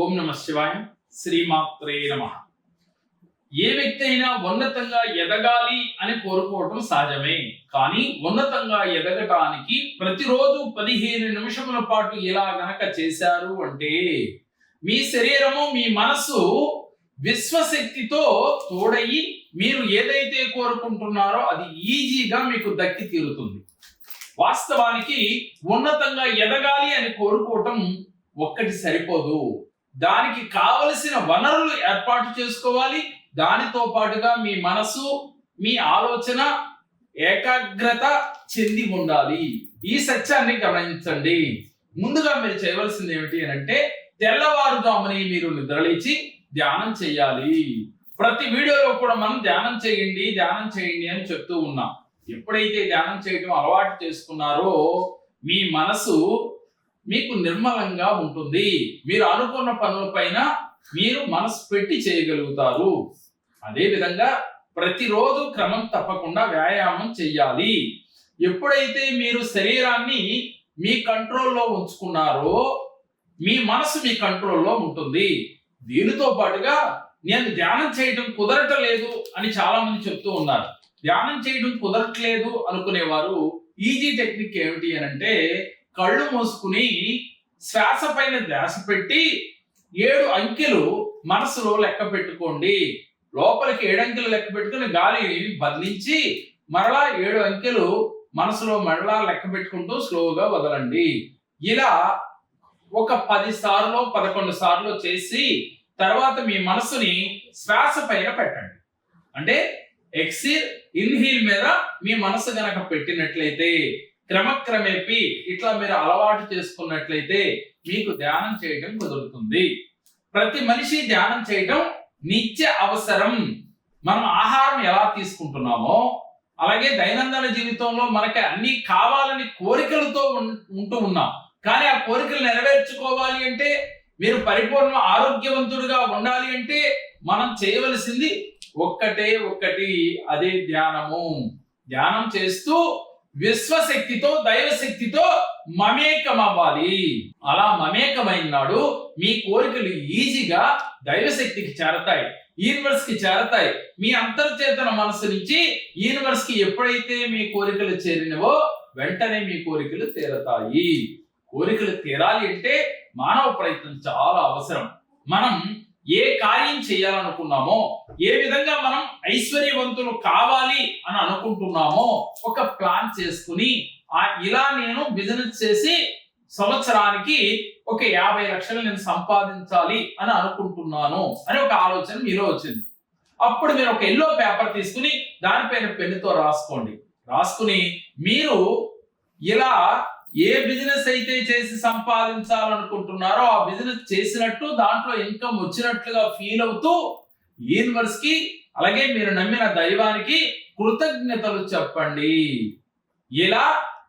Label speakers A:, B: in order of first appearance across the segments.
A: ఓం నమ శివాయ శ్రీమాత్రే నమ. ఏ వ్యక్తి అయినా ఉన్నతంగా ఎదగాలి అని కోరుకోవటం సహజమే కానీ ఉన్నతంగా ఎదగటానికి ప్రతిరోజు పదిహేను నిమిషముల పాటు ఇలా గనక చేశారు అంటే మీ శరీరము మీ మనస్సు విశ్వశక్తితో తోడయి మీరు ఏదైతే కోరుకుంటున్నారో అది ఈజీగా మీకు దక్కి తీరుతుంది. వాస్తవానికి ఉన్నతంగా ఎదగాలి అని కోరుకోవటం ఒక్కటి సరిపోదు. దానికి కావలసిన వనరులు ఏర్పాటు చేసుకోవాలి. దానితో పాటుగా మీ మనసు మీ ఆలోచన ఏకాగ్రత చెంది ఉండాలి. ఈ సత్యాన్ని గమనించండి. ముందుగా మీరు చేయవలసింది ఏమిటి అని అంటే తెల్లవారుజాముని మీరు నిద్రలేచి ధ్యానం చేయాలి. ప్రతి వీడియోలో కూడా మనం ధ్యానం చేయండి ధ్యానం చేయండి అని చెప్తూ ఉన్నాం. ఎప్పుడైతే ధ్యానం చేయడం అలవాటు చేసుకున్నారో మీ మనసు మీకు నిర్మలంగా ఉంటుంది. మీరు అనుకున్న పనులపైన మీరు మనసు పెట్టి చేయగలుగుతారు. అదే విధంగా ప్రతిరోజు క్రమం తప్పకుండా వ్యాయామం చెయ్యాలి. ఎప్పుడైతే మీరు శరీరాన్ని మీ కంట్రోల్లో ఉంచుకున్నారో మీ మనసు మీ కంట్రోల్లో ఉంటుంది. దీనితో పాటుగా నేను ధ్యానం చేయడం కుదరటలేదు అని చాలా మంది చెప్తూ ఉన్నారు. ధ్యానం చేయడం కుదరట్లేదు అనుకునేవారు ఈజీ టెక్నిక్ ఏమిటి అని అంటే కళ్ళు మూసుకుని శ్వాస పైన ధ్యాస పెట్టి ఏడు అంకెలు మనసులో లెక్క పెట్టుకోండి. లోపలికి ఏడు అంకెలు లెక్క పెట్టుకుని గాలి బదిలించి మరలా ఏడు అంకెలు మనసులో మరలా లెక్క పెట్టుకుంటూ స్లోగా వదలండి. ఇలా ఒక పది సార్లు పదకొండు సార్లు చేసి తర్వాత మీ మనసుని శ్వాస పైన పెట్టండి. అంటే ఎక్సిల్ ఇన్హీల్ మీద మీ మనసు గనక పెట్టినట్లయితే క్రమక్రమేపి ఇట్లా మీరు అలవాటు చేసుకున్నట్లయితే మీకు ధ్యానం చేయడం కుదురుతుంది. ప్రతి మనిషి ధ్యానం చేయడం నిత్య అవసరం. మనం ఆహారం ఎలా తీసుకుంటున్నామో అలాగే దైనందిన జీవితంలో మనకి అన్ని కావాలని కోరికలతో ఉం- ఉంటూ ఉన్నాం. కానీ ఆ కోరికలు నెరవేర్చుకోవాలి అంటే మీరు పరిపూర్ణ ఆరోగ్యవంతుడిగా ఉండాలి అంటే మనం చేయవలసింది ఒక్కటే ఒక్కటి అదే ధ్యానము. ధ్యానం చేస్తూ విశ్వశక్తితో దైవశక్తితో మమేకం అవ్వాలి అలా మమేకమైనాడు మీ కోరికలు ఈజీగా దైవశక్తికి చేరతాయి యూనివర్స్కి చేరతాయి. మీ అంతర్చేతన మనసు నుంచి యూనివర్స్కి ఎప్పుడైతే మీ కోరికలు చేరినవో వెంటనే మీ కోరికలు తీరతాయి. కోరికలు తీరాలి అంటే మానవ ప్రయత్నం చాలా అవసరం. మనం ఏ కార్యం చేయాలనుకున్నామో ఏ విధంగా మనం ఐశ్వర్యవంతులు కావాలి అని అనుకుంటున్నామో ఒక ప్లాన్ చేసుకుని ఆ ఇలా నేను బిజినెస్ చేసి సంవత్సరానికి ఒక యాభై లక్షలు నేను సంపాదించాలి అని అనుకుంటున్నాను అని ఒక ఆలోచన మీలో వచ్చింది. అప్పుడు మీరు ఒక ఎల్లో పేపర్ తీసుకుని దానిపైన పెన్నుతో రాసుకోండి. రాసుకుని మీరు ఇలా ఏ బిజినెస్ అయితే చేసి సంపాదించాలనుకుంటున్నారో ఆ బిజినెస్ చేసినట్టు దాంట్లో ఇన్కమ్ వచ్చినట్లుగా ఫీల్ అవుతూ యూనివర్స్కి అలాగే మీరు నమ్మిన దైవానికి కృతజ్ఞతలు చెప్పండి. ఇలా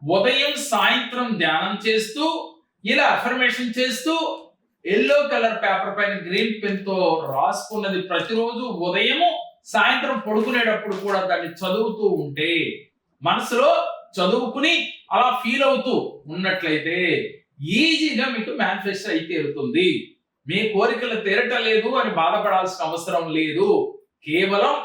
A: ఉదయం సాయంత్రం ధ్యానం చేస్తూ ఇలా అఫర్మేషన్ చేస్తూ ఎల్లో కలర్ పేపర్ పైన గ్రీన్ పెన్తో రాసుకున్నది ప్రతిరోజు ఉదయము సాయంత్రం పడుకునేటప్పుడు కూడా దాన్ని చదువుతూ ఉంటే మనసులో చదువుకుని అలా ఫీల్ అవుతూ ఉన్నట్లయితే ఈజీగా మీకు మేనిఫెస్టో అయి తీరుతుంది. మీ కోరికలు తీరటం లేదు అని బాధపడాల్సిన అవసరం లేదు. కేవలం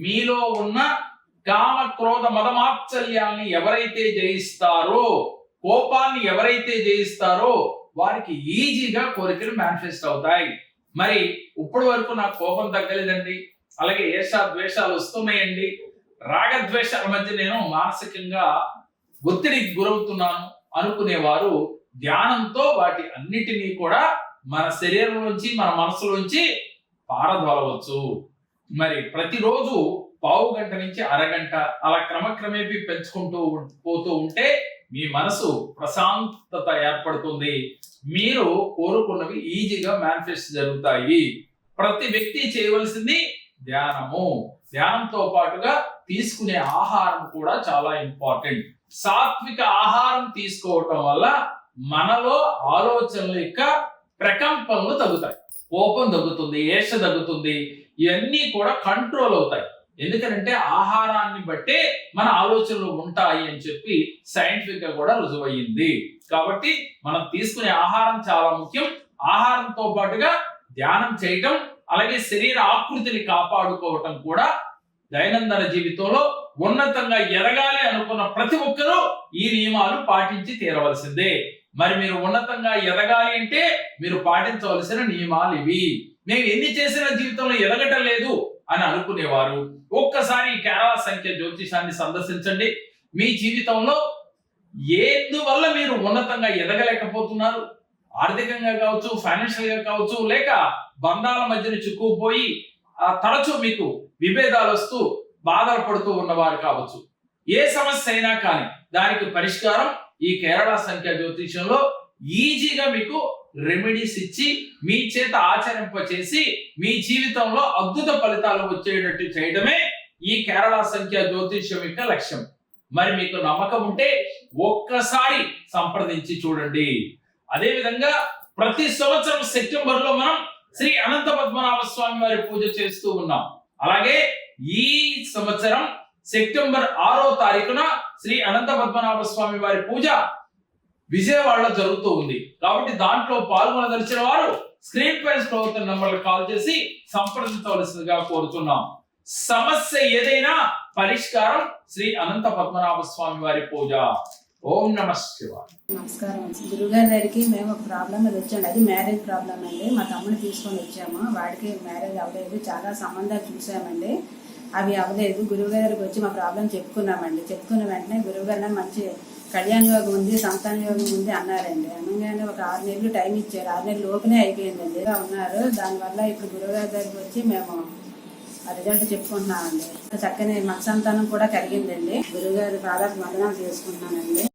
A: మీలో ఉన్న కామ క్రోధ మదమాత్సల్యాన్ని ఎవరైతే జయిస్తారో కోపాన్ని ఎవరైతే జయిస్తారో వారికి ఈజీగా కోరికలు మేనిఫెస్ట్ అవుతాయి. మరి ఇప్పటి వరకు నాకు కోపం తగ్గలేదండి. అలాగే ఏషా ద్వేషాలు వస్తున్నాయండి. రాగద్వేషాల మధ్య నేను మానసికంగా ఒత్తిడికి గురవుతున్నాను అనుకునేవారు ధ్యానంతో వాటి అన్నిటినీ కూడా మన శరీరం నుంచి మన మనసులోంచి పారదోలవచ్చు మరి ప్రతిరోజు పావు గంట నుంచి అరగంట అలా క్రమక్రమేపీ పెంచుకుంటూ పోతూ ఉంటే మీ మనసు ప్రశాంతత ఏర్పడుతుంది. మీరు కోరుకున్నవి ఈజీగా మేనిఫెస్ట్ జరుగుతాయి. ప్రతి వ్యక్తి చేయవలసింది ధ్యానము. ధ్యానంతో పాటుగా తీసుకునే ఆహారం కూడా చాలా ఇంపార్టెంట్. సాత్విక ఆహారం తీసుకోవటం వల్ల మనలో ఆలోచనల యొక్క ప్రకంపనలు తగ్గుతాయి. కోపం తగ్గుతుంది ఏష తగ్గుతుంది ఇవన్నీ కూడా కంట్రోల్ అవుతాయి. ఎందుకంటే ఆహారాన్ని బట్టే మన ఆలోచనలు ఉంటాయి అని చెప్పి సైంటిఫిక్గా కూడా రుజువయ్యింది. కాబట్టి మనం తీసుకునే ఆహారం చాలా ముఖ్యం. ఆహారంతో పాటుగా ధ్యానం చేయటం అలాగే శరీర ఆకృతిని కాపాడుకోవటం కూడా దైనందిన జీవితంలో ఉన్నతంగా ఎదగాలి అనుకున్న ప్రతి ఒక్కరూ ఈ నియమాలు పాటించి తీరవలసిందే. మరి మీరు ఉన్నతంగా ఎదగాలి అంటే మీరు పాటించవలసిన నియమాలు ఇవి. మేము ఎన్ని చేసినా జీవితంలో ఎదగటం లేదు అని అనుకునేవారు. ఒక్కసారి ఈ కేరళ సంఖ్య జ్యోతిషాన్ని సందర్శించండి. మీ జీవితంలో ఎందువల్ల మీరు ఉన్నతంగా ఎదగలేకపోతున్నారు? ఆర్థికంగా కావచ్చు ఫైనాన్షియల్గా కావచ్చు లేక బంధాల మధ్యన చిక్కుకుపోయి ఆ, తరచూ మీకు విభేదాలు వస్తూ బాధలు పడుతూ ఉన్నవారు కావచ్చు. ఏ సమస్య అయినా కానీ దానికి పరిష్కారం ఈ కేరళ సంఖ్య జ్యోతిషంలో ఈజీగా మీకు రెమెడీస్ ఇచ్చి మీ చేత ఆచరింపచేసి మీ జీవితంలో అద్భుత ఫలితాలు వచ్చేటట్టు చేయడమే ఈ కేరళ సంఖ్య జ్యోతిష్యం యొక్క లక్ష్యం. మరి మీకు నమ్మకం ఉంటే ఒక్కసారి సంప్రదించి చూడండి. అదే విధంగా ప్రతి సంవత్సరం సెప్టెంబర్లో మనం శ్రీ అనంత పద్మనాభ స్వామి వారి పూజ చేస్తూ ఉన్నాం. అలాగే ఈ సంవత్సరం సెప్టెంబర్ ఆరో తారీఖున శ్రీ అనంత పద్మనాభ స్వామి వారి పూజ విజయవాడలో జరుగుతూ ఉంది. కాబట్టి దాంట్లో పాల్గొనదలిచిన వారు స్క్రీన్ పై ప్రభుత్వం నంబర్లు కాల్ చేసి సంప్రదించవలసిందిగా కోరుతున్నాం. సమస్య ఏదైనా పరిష్కారం శ్రీ అనంత పద్మనాభ స్వామి వారి పూజ. ఓం నమ
B: నమస్కారం గురుగారి దగ్గరికి మేము ఒక ప్రాబ్లం మీద వచ్చాము అది మ్యారేజ్ ప్రాబ్లం అండి. మా తమ్ముడు తీసుకొని వచ్చాము. వాడికి మ్యారేజ్ అవ్వలేదు. చాలా సంబంధాలు చూసామండి. అవి అవ్వలేదు. గురువుగారి దగ్గరికి వచ్చి మా ప్రాబ్లం చెప్పుకున్నామండి. చెప్పుకున్న వెంటనే గురువుగారు మంచి కళ్యాణ యోగం ఉంది సంతాన యోగం ఉంది అన్నారండి. అనగానే ఒక ఆరు నెలలు టైం ఇచ్చారు. ఆరు నెలలు లోపునే అయిపోయిందండి. ఇలా ఉన్నారు. దానివల్ల ఇప్పుడు గురువుగారి దగ్గరికి వచ్చి మేము ఆ రిజల్ట్ చెప్పుకుంటున్నామండి. చక్కని మత్సంతానం కూడా కలిగిందండి. గురువుగారి పాదాలకు వందనాలు చేసుకుంటున్నానండి.